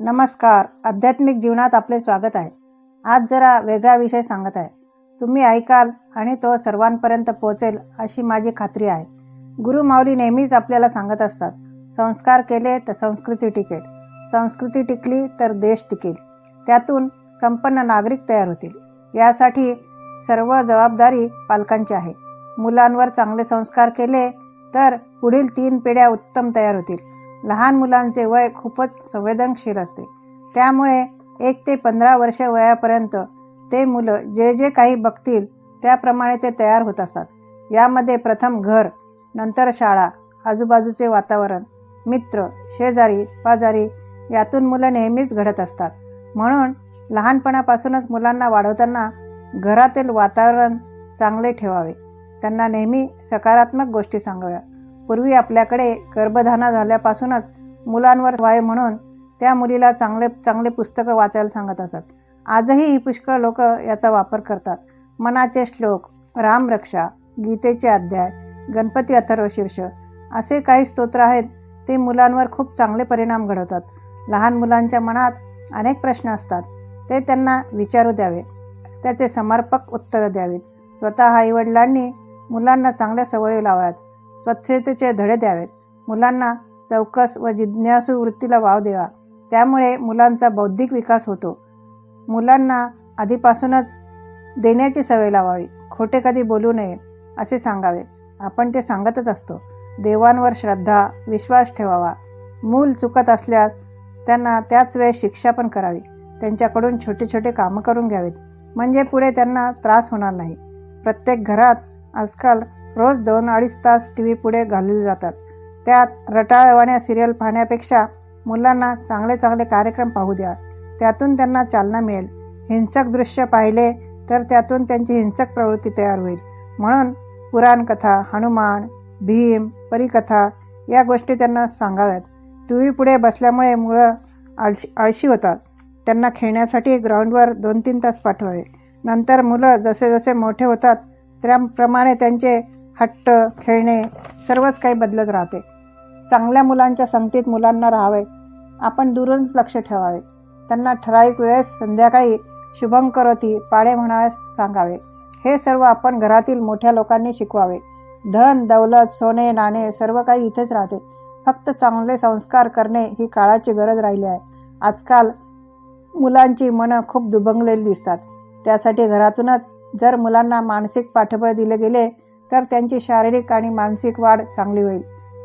नमस्कार. आध्यात्मिक जीवनात आपले स्वागत आहे. आज जरा वेगळा विषय सांगत आहे. तुम्ही ऐकाल आणि तो सर्वांपर्यंत पोहोचेल अशी माझी खात्री आहे. गुरु माऊली नेहमीच आपल्याला सांगत असतात संस्कार केले तर संस्कृती टिकेल. संस्कृती टिकली तर देश टिकेल. त्यातून संपन्न नागरिक तयार होतील. यासाठी सर्व जबाबदारी पालकांची आहे. मुलांवर चांगले संस्कार केले तर पुढील तीन पिढ्या उत्तम तयार होतील. लहान मुलांचे वय खूपच संवेदनशील असते. त्यामुळे एक ते पंधरा वर्ष वयापर्यंत ते मुलं जे जे काही बघतील त्याप्रमाणे ते तयार होत असतात. यामध्ये प्रथम घर नंतर शाळा आजूबाजूचे वातावरण मित्र शेजारी पाजारी यातून मुलं नेहमीच घडत असतात. म्हणून लहानपणापासूनच मुलांना वाढवताना घरातील वातावरण चांगले ठेवावे. त्यांना नेहमी सकारात्मक गोष्टी सांगाव्या. पूर्वी आपल्याकडे गर्भधारणा झाल्यापासूनच मुलांवर वाय म्हणून त्या मुलीला चांगले चांगले पुस्तकं वाचायला सांगत असत. आजही ही पुष्कळ लोक याचा वापर करतात. मनाचे श्लोक रामरक्षा गीतेचे अध्याय गणपती अथर्व शीर्ष असे काही स्तोत्र आहेत ते मुलांवर खूप चांगले परिणाम घडवतात. लहान मुलांच्या मनात अनेक प्रश्न असतात. ते त्यांना विचारू द्यावे. त्याचे समर्पक उत्तरं द्यावीत. स्वतः आईवडिलांनी मुलांना चांगल्या सवयी लावाव्यात. स्वच्छतेचे धडे द्यावेत. मुलांना चौकस व जिज्ञासू वृत्तीला वाव द्यावा. त्यामुळे मुलांचा बौद्धिक विकास होतो. मुलांना आधीपासूनच देण्याची सवय लावावी. खोटे कधी बोलू नये असे सांगावे. आपण ते सांगतच असतो. देवांवर श्रद्धा विश्वास ठेवावा. मूल चुकत असल्यास त्यांना त्याच वेळेस शिक्षा पण करावी. त्यांच्याकडून छोटे छोटे कामं करून घ्यावेत. म्हणजे पुढे त्यांना त्रास होणार नाही. प्रत्येक घरात आजकाल रोज दोन अडीच तास टी व्ही पुढे घालवले जातात. त्यात रटाळवाण्या सिरियल पाहण्यापेक्षा मुलांना चांगले चांगले कार्यक्रम पाहू द्या. त्यातून त्यांना चालना मिळेल. हिंसक दृश्य पाहिले तर त्यातून त्यांची हिंसक प्रवृत्ती तयार होईल. म्हणून पुराणकथा हनुमान भीम परिकथा या गोष्टी त्यांना सांगाव्यात. टी व्ही पुढे बसल्यामुळे मुलं आळशी आळशी होतात. त्यांना खेळण्यासाठी ग्राउंडवर दोन तीन तास पाठवावे. नंतर मुलं जसे जसे मोठे होतात त्याप्रमाणे त्यांचे हट्ट खेळणे सर्वच काही बदलत राहते. चांगल्या मुलांच्या संगतीत मुलांना राहावे. आपण दूरच लक्ष ठेवावे. त्यांना ठराविक वेळेस संध्याकाळी शुभम करोती पाडे म्हणावे सांगावे. हे सर्व आपण घरातील मोठ्या लोकांनी शिकवावे. धन दौलत सोने नाणे सर्व काही इथेच राहते. फक्त चांगले संस्कार करणे ही काळाची गरज राहिली आहे. आजकाल मुलांची मनं खूप दुबंगलेली दिसतात. त्यासाठी घरातूनच जर मुलांना मानसिक पाठबळ दिले गेले तर त्यांची शारीरिक आणि मानसिक वाढ चांगली होईल.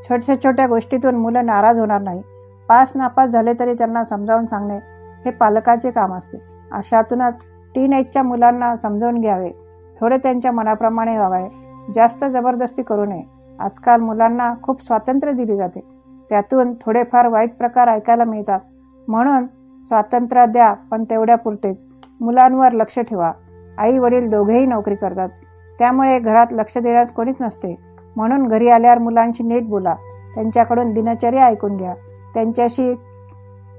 छोट्या छोट्या गोष्टीतून मुलं नाराज होणार नाही. पास नापास झाले तरी त्यांना समजावून सांगणे हे पालकाचे काम असते. अशातूनच टीन एजच्या मुलांना समजावून घ्यावे. थोडे त्यांच्या मनाप्रमाणे वागावे. जास्त जबरदस्ती करू नये. आजकाल मुलांना खूप स्वातंत्र्य दिले जाते. त्यातून थोडेफार वाईट प्रकार ऐकायला मिळतात. म्हणून स्वातंत्र्य द्या पण तेवढ्या पुरतेच. मुलांवर लक्ष ठेवा. आई वडील दोघेही नोकरी करतात. त्यामुळे घरात लक्ष देण्यास कोणीच नसते. म्हणून घरी आल्यावर मुलांशी नीट बोला. त्यांच्याकडून दिनचर्या ऐकून घ्या. त्यांच्याशी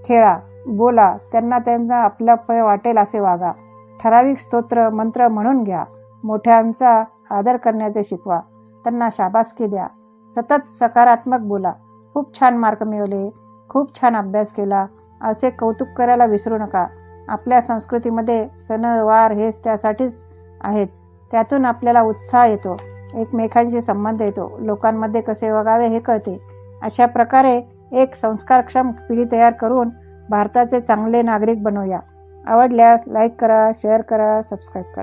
खेळा बोला. त्यांना त्यांना आपलं वाटेल असे वागा. ठराविक स्तोत्र मंत्र म्हणून घ्या. मोठ्यांचा आदर करण्याचे शिकवा. त्यांना शाबासकी द्या. सतत सकारात्मक बोला. खूप छान मार्क मिळवले. खूप छान अभ्यास केला. असे कौतुक करायला विसरू नका. आपल्या संस्कृतीमध्ये सणवार हेच त्यासाठीच आहेत. त्यातून आपल्याला उत्साह येतो एकमेकांशी संबंध येतो लोकांमध्ये कसे वागावे हे कळते. अशा प्रकारे एक संस्कारक्षम पिढी तयार करून भारताचे चांगले नागरिक बनवूया. आवडल्यास लाईक करा शेअर करा सबस्क्राईब करा.